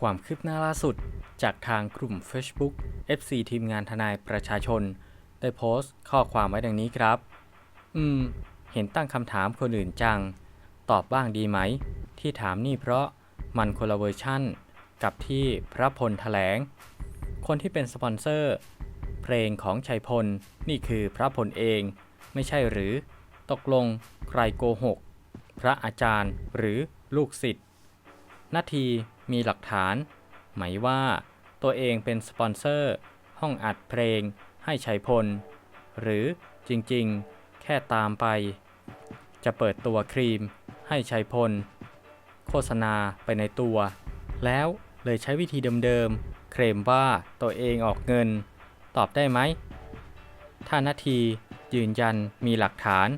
ความคืบหน้าล่าสุด จากทางกลุ่ม Facebook FC ทีมงานทนายประชาชน ได้โพสต์ข้อความไว้ดังนี้ครับ อืม เห็นตั้งคำถามคนอื่นจัง ตอบบ้างดีไหม ที่ถามนี่เพราะมันคนละเวอร์ชั่น กับที่พระพลแถลง คนที่เป็นสปอนเซอร์ เพลงของชัยพล นี่คือพระพลเอง ไม่ใช่หรือ ตกลงใครโกหก พระอาจารย์หรือลูกศิษย์ นาทีมีหลักฐาน ไหมว่าตัวเองเป็นสปอนเซอร์ ห้องอัดเพลงให้ชัยพล หรือจริงๆ แค่ตามไป จะเปิดตัวครีมให้ชัยพล โฆษณาไปในตัว แล้วเลยใช้วิธีเดิมๆ เคลมว่าตัวเองออกเงิน ตอบได้ไหม ถ้านาทียืนยันมีหลักฐาน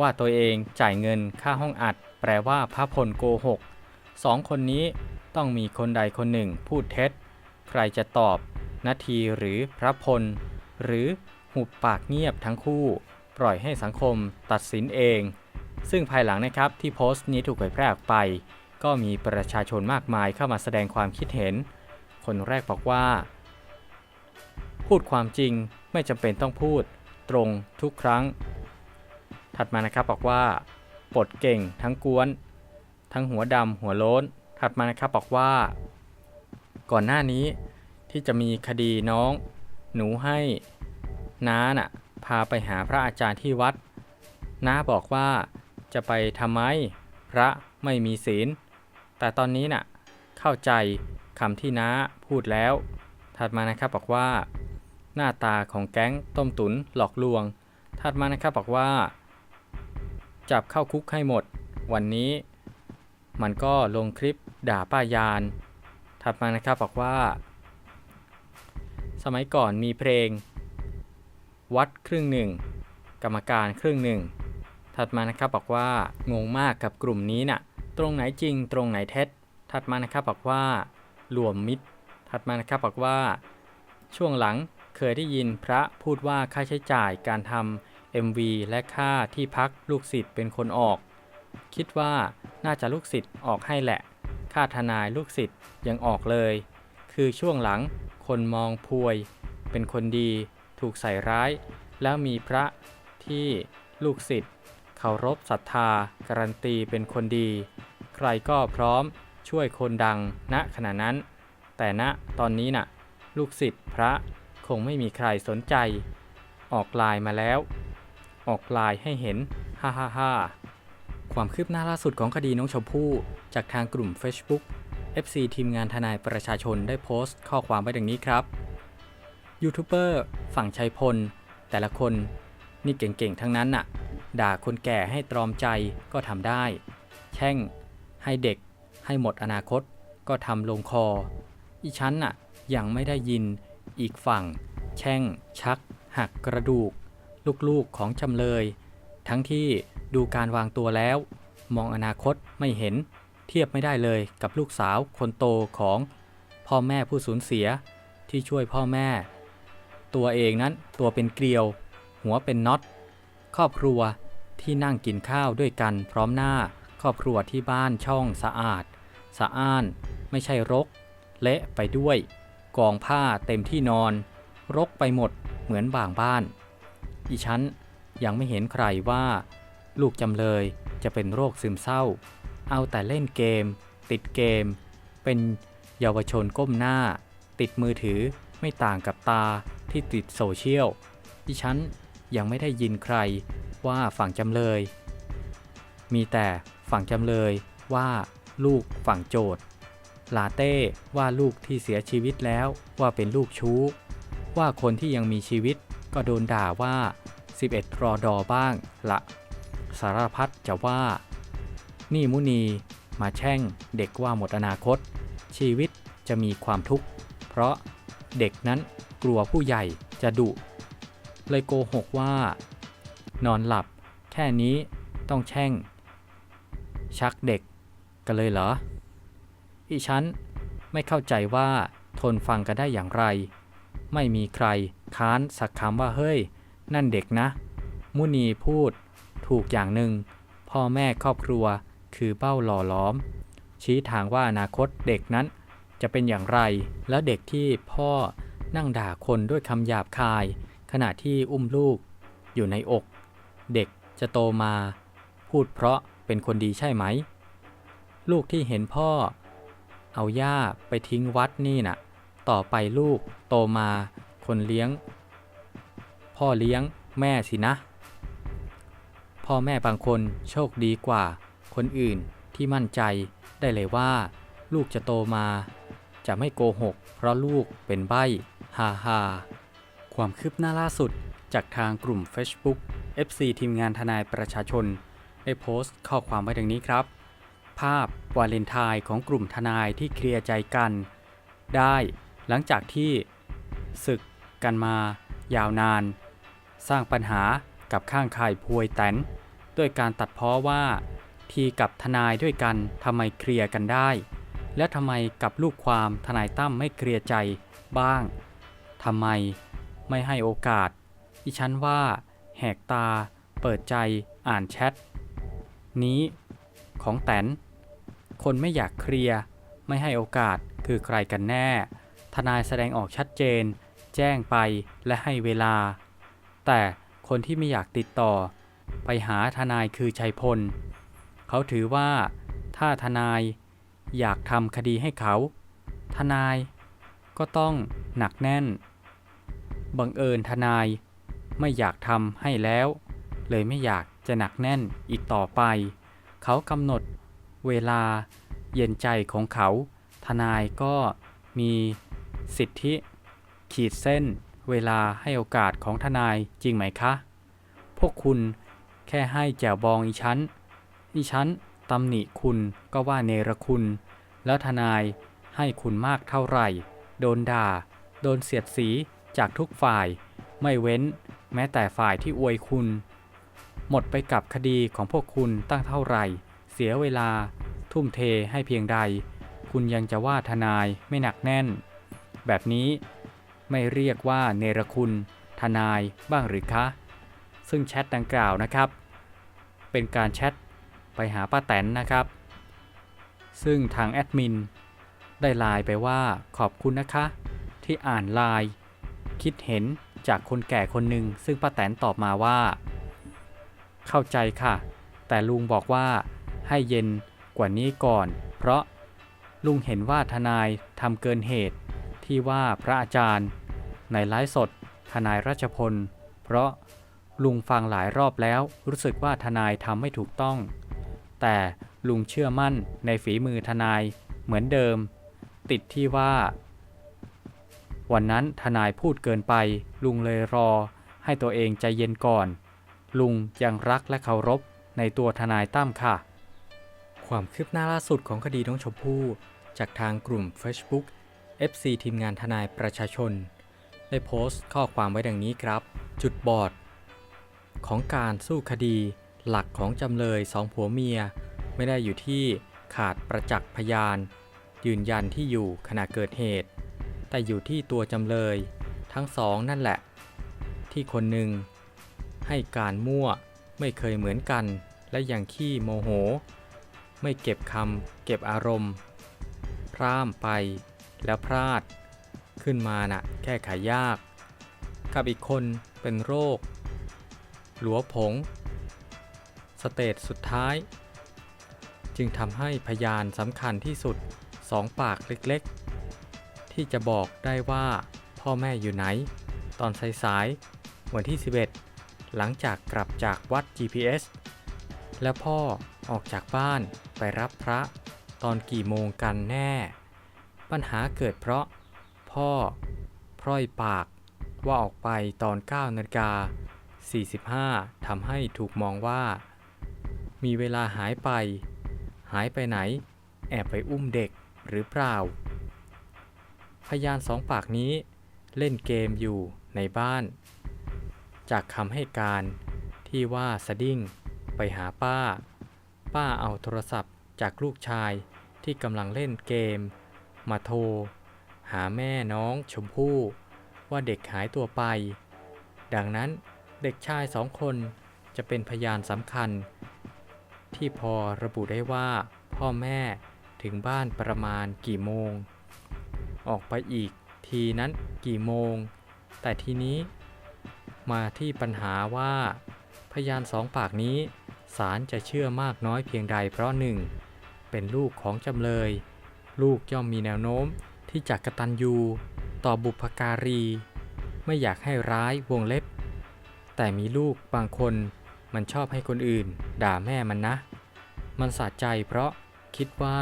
ว่าตัวเองจ่ายเงินค่าห้องอัด แปลว่าพระพลโกหก สองคนนี้ต้องมีคนใดคนหนึ่งพูดเท็จ ใครจะตอบนาทีหรือพระพล หรือหุบปากเงียบทั้งคู่ ปล่อยให้สังคมตัดสินเอง ซึ่งภายหลังนะครับที่โพสต์นี้ถูกเผยแพร่ออกไป ก็มีประชาชนมากมายเข้ามาแสดงความคิดเห็น คนแรกบอกว่า พูดความจริงไม่จำเป็นต้องพูดตรงทุกครั้ง ถัดมานะครับบอกว่าปดเก่งทั้งกวน ทั้งหัวดำหัวโล้น ถัดมานะครับบอกว่า ก่อนหน้านี้ที่จะมีคดีน้อง หนูให้น้าน่ะพาไปหาพระอาจารย์ที่วัด น้าบอกว่าจะไปทำไมพระไม่มีศีล แต่ตอนนี้น่ะเข้าใจคำที่น้าพูดแล้ว ถัดมานะครับบอกว่า หน้าตาของแก๊งต้มตุนหลอกลวง ถัดมานะครับบอกว่า จับเข้าคุกให้หมด วันนี้ มันก็ลงคลิปด่าป้ายาน ถัดมานะครับบอกว่า สมัยก่อนมีเพลง วัดครึ่งหนึ่งกรรมการครึ่งหนึ่งถัดมานะครับบอกว่างงมากกับกลุ่มนี้น่ะ ตรงไหนจริงตรงไหนเท็จ ถัดมานะครับบอกว่ารวมมิตร ถัดมานะครับบอกว่า ช่วงหลังเคยได้ยินพระพูดว่าค่าใช้จ่ายการทำ MV และค่าที่พักลูกศิษย์เป็นคนออก คิดว่าน่าจะลูกศิษย์ออกให้แหละ ค่าทนายลูกศิษย์ยังออกเลย คือช่วงหลังคนมองพวย เป็นคนดี ถูกใส่ร้าย แล้วมีพระที่ลูกศิษย์เคารพศรัทธา การันตีเป็นคนดี ใครก็พร้อมช่วยคนดังณขณะนั้น แต่ณตอนนี้น่ะ ลูกศิษย์พระคงไม่มีใครสนใจ ออกลายมาแล้ว ออกลายให้เห็น ฮ่าฮ่าฮ่า ความคืบหน้าล่าสุดของคดีน้องชมพู่ จากทางกลุ่ม Facebook FC ทีมงานทนายประชาชนได้โพสต์ข้อความไว้ดังนี้ครับ ยูทูบเบอร์ฝั่งชัยพล แต่ละคนนี่เก่งๆ ทั้งนั้นน่ะ ด่าคนแก่ให้ตรอมใจก็ทำได้ แช่ง ให้เด็ก ให้หมดอนาคต ก็ทำลงคอ อีชั้นน่ะ ยังไม่ได้ยิน อีกฝั่ง แช่ง ชัก หักกระดูก ลูกๆของจำเลย ทั้งที่ ดูการวางตัวแล้ว มองอนาคตไม่เห็น เทียบไม่ได้เลยกับลูกสาวคนโตของพ่อแม่ผู้สูญเสียที่ช่วยพ่อแม่ ตัวเองนั้นตัวเป็นเกลียว หัวเป็นน็อต ครอบครัวที่นั่งกินข้าวด้วยกันพร้อมหน้า ครอบครัวที่บ้านช่องสะอาด สะอ้าน ไม่ใช่รก เละไปด้วย กองผ้าเต็มที่นอน รกไปหมดเหมือนบางบ้าน อีฉันยังไม่เห็นใครว่า ลูกจำเลยจะเป็นโรคซึมเศร้า เอาแต่เล่นเกม ติดเกม เป็นเยาวชนก้มหน้า ติดมือถือไม่ต่างกับตาที่ติดโซเชียลดิฉันยังไม่ได้ยินใครว่าฝั่งจำเลย มีแต่ฝั่งจำเลยว่าลูกฝั่งโจทย์ลาเต้ว่าลูกที่เสียชีวิตแล้วว่าเป็นลูกชู้ ว่าคนที่ยังมีชีวิตก็โดนด่าว่า 11 รอดอบ้างละ สารพัดจะว่า นี่มุนีมาแช่งเด็กว่าหมดอนาคต ชีวิตจะมีความทุกข์ เพราะเด็กนั้นกลัวผู้ใหญ่จะดุ เลยโกหกว่า นอนหลับแค่นี้ต้องแช่ง ชักเด็กกันเลยเหรออีฉันไม่เข้าใจว่าทนฟังกันได้อย่างไร ไม่มีใครค้านสักคำว่าเฮ้ย นั่นเด็กนะ มุนีพูด ถูกอย่างหนึ่ง พ่อแม่ครอบครัวคือเป้าหล่อล้อม ชี้ทางว่าอนาคตเด็กนั้นจะเป็นอย่างไร แล้วเด็กที่พ่อนั่งด่าคนด้วยคำหยาบคาย ขณะที่อุ้มลูกอยู่ในอก เด็กจะโตมา พูดเพราะเป็นคนดีใช่ไหม ลูกที่เห็นพ่อ เอาย่าไปทิ้งวัดนี่น่ะ ต่อไปลูกโตมาคนเลี้ยง พ่อเลี้ยงแม่สินะ พ่อแม่บางคนโชคดีกว่า คนอื่นที่มั่นใจได้เลยว่า ลูกจะโตมา จะไม่โกหก เพราะลูกเป็นใบ้ฮาฮาความคืบหน้าล่าสุดจากทางกลุ่ม Facebook FC ทีมงานทนายประชาชน ได้โพสต์ข้อความไว้ดังนี้ครับ ภาพวาเลนไทน์ของกลุ่มทนายที่เคลียร์ใจกัน ได้หลังจากที่ศึกกันมายาวนาน สร้างปัญหา กับข้างข่ายพวยแตนด้วยการตัดพ้อว่าทีกับทนายด้วยกันทำไมเคลียร์กันได้ และทำไมกับลูกความทนายตั้มไม่เคลียร์ใจบ้างทำไมไม่ให้โอกาสดิฉันว่า แหกตา เปิดใจอ่านแชท นี้ ของแตน คนไม่อยากเคลียร์ ไม่ให้โอกาสคือใครกันแน่ ทนายแสดงออกชัดเจน แจ้งไปและให้เวลา แต่ คนที่ไม่อยากติดต่อ ไปหาทนายคือชัยพล เขาถือว่าถ้าทนายอยากทำคดีให้เขา ทนายก็ต้องหนักแน่น บังเอิญทนายไม่อยากทำให้แล้ว เลยไม่อยากจะหนักแน่นอีกต่อไป เขากำหนดเวลาเย็นใจของเขา ทนายก็มีสิทธิ ขีดเส้น เวลาให้โอกาสของทนายจริงไหมคะ พวกคุณแค่ให้แจวบองอีชั้นอีชั้นตำหนิคุณก็ว่าเนรคุณ แล้วทนายให้คุณมากเท่าไหร่ โดนด่า โดนเสียดสีจากทุกฝ่าย ไม่เว้น แม้แต่ฝ่ายที่อวยคุณ หมดไปกับคดีของพวกคุณตั้งเท่าไหร่ เสียเวลา ทุ่มเทให้เพียงใด คุณยังจะว่าทนายไม่หนักแน่น แบบนี้ ไม่เรียกว่าเนรคุณ ทนายบ้างหรือคะ ซึ่งแชทดังกล่าวนะครับ เป็นการแชทไปหาป้าแตนนะครับ ซึ่งทางแอดมินได้ไลน์ไปว่าขอบคุณนะคะ ที่อ่านไลน์คิดเห็นจากคนแก่คนหนึ่งซึ่งป้าแตนตอบมาว่า เข้าใจค่ะ แต่ลุงบอกว่าให้เย็นกว่านี้ก่อน เพราะลุงเห็นว่าทนายทำเกินเหตุที่ว่าพระอาจารย์ ในไลฟ์สด ทนายราชพล เพราะลุงฟังหลายรอบแล้วรู้สึกว่าทนายทำไม่ถูกต้อง แต่ลุงเชื่อมั่นในฝีมือทนายเหมือนเดิม ติดที่ว่า วันนั้นทนายพูดเกินไป ลุงเลยรอ ให้ตัวเองใจเย็นก่อน ลุงยังรักและเคารพในตัวทนายตั้มค่ะ ความคืบหน้าล่าสุดของคดีน้องชมพู่จากทางกลุ่ม Facebook FC ทีมงานทนายประชาชน ได้โพสต์ข้อความไว้ดังนี้ครับ จุดบอด ของการสู้คดี หลักของจำเลยสองผัวเมีย ไม่ได้อยู่ที่ขาดประจักษ์พยาน ยืนยันที่อยู่ขณะเกิดเหตุ แต่อยู่ที่ตัวจำเลย ทั้งสองนั่นแหละ ที่คนหนึ่งให้การมั่วไม่เคยเหมือนกัน และยังขี้โมโห ไม่เก็บคำเก็บอารมณ์ พร่ามไปแล้วพลาด ขึ้นมาน่ะแก้ไขยาก กับอีกคนเป็นโรค หลัวผง สเตจสุดท้าย จึงทำให้พยานสำคัญที่สุดสองปากเล็กๆ ที่จะบอกได้ว่าพ่อแม่อยู่ไหน ตอนสายๆวันที่ 11 หลังจากกลับจากวัด GPS แล้วพ่อออกจากบ้านไปรับพระตอนกี่โมงกันแน่ ปัญหาเกิดเพราะ พ่อ พร่อยปากว่าออกไปตอน9นาฬิกา45ทำให้ถูกมองว่า มีเวลาหายไป หายไปไหน แอบไปอุ้มเด็กหรือเปล่า พยานสองปากนี้เล่นเกมอยู่ในบ้าน จากคำให้การที่ว่าสดิ้งไปหาป้า ป้าเอาโทรศัพท์จากลูกชายที่กำลังเล่นเกม มาโทร หาแม่น้องชมพู่ว่าเด็กหายตัวไป ดังนั้นเด็กชายสองคนจะเป็นพยานสำคัญ ที่พอระบุได้ว่าพ่อแม่ถึงบ้านประมาณกี่โมง ออกไปอีกทีนั้นกี่โมง แต่ทีนี้มาที่ปัญหาว่า พยานสองปากนี้ศาลจะเชื่อมากน้อยเพียงใดเพราะหนึ่งเป็นลูกของจำเลย ลูกย่อมมีแนวโน้ม ที่จะกระตันยูต่อบุพการี ไม่อยากให้ร้ายวงเล็บ แต่มีลูกบางคนมันชอบให้คนอื่น ด่าแม่มันนะ มันสะใจเพราะคิดว่า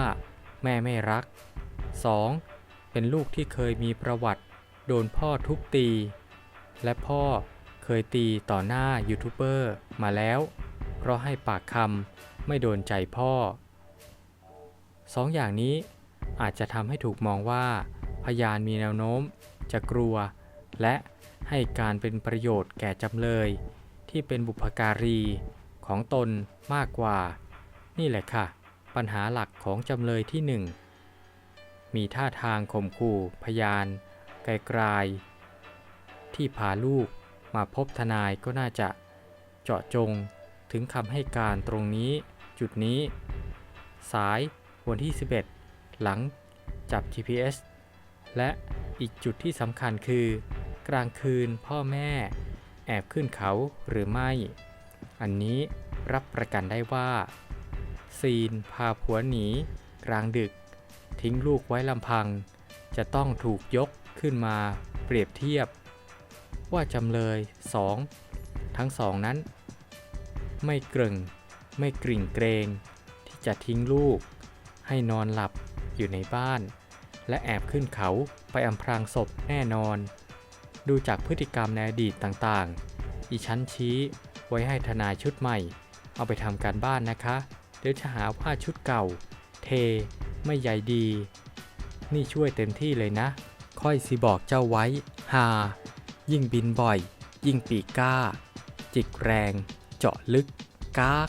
แม่ไม่รัก 2. เป็นลูกที่เคยมีประวัติโดนพ่อทุบตี และพ่อเคยตีต่อหน้ายูทูบเบอร์มาแล้ว เพราะให้ปากคำไม่โดนใจพ่อสองอย่างนี้ อาจจะทำให้ถูกมองว่า พยานมีแนวโน้ม จะกลัว และให้การเป็นประโยชน์แก่จำเลย ที่เป็นบุพการีของตนมากกว่า นี่แหละค่ะ ปัญหาหลักของจำเลยที่หนึ่งมีท่าทางข่มขู่พยาน ไกลๆที่พาลูกมาพบทนายก็น่าจะเจาะจงถึงคำให้การตรงนี้จุดนี้ สายวันที่ 11 หลังจับ GPS และอีกจุดที่สำคัญคือ กลางคืนพ่อแม่ แอบขึ้นเขาหรือไม่ อันนี้รับประกันได้ว่า ซีนพาผัวหนี กลางดึก ทิ้งลูกไว้ลำพัง จะต้องถูกยกขึ้นมาเปรียบเทียบ ว่าจำเลยสองทั้งสองนั้น ไม่เกรงไม่กริ่งเกรง ที่จะทิ้งลูก ให้นอนหลับ อยู่ในบ้าน และแอบขึ้นเขาไปอำพรางศพแน่นอน ดูจากพฤติกรรมในอดีตต่างๆ อีชั้นชี้ไว้ให้ทนายชุดใหม่ เอาไปทำการบ้านนะคะ เดี๋ยวจะหาว่าชุดเก่า เท ไม่ใหญ่ดี นี่ช่วยเต็มที่เลยนะ ค่อยสิบอกเจ้าไว้หายิ่งบินบ่อย ยิ่งปีกก้า จิกแรง เจาะลึกกาก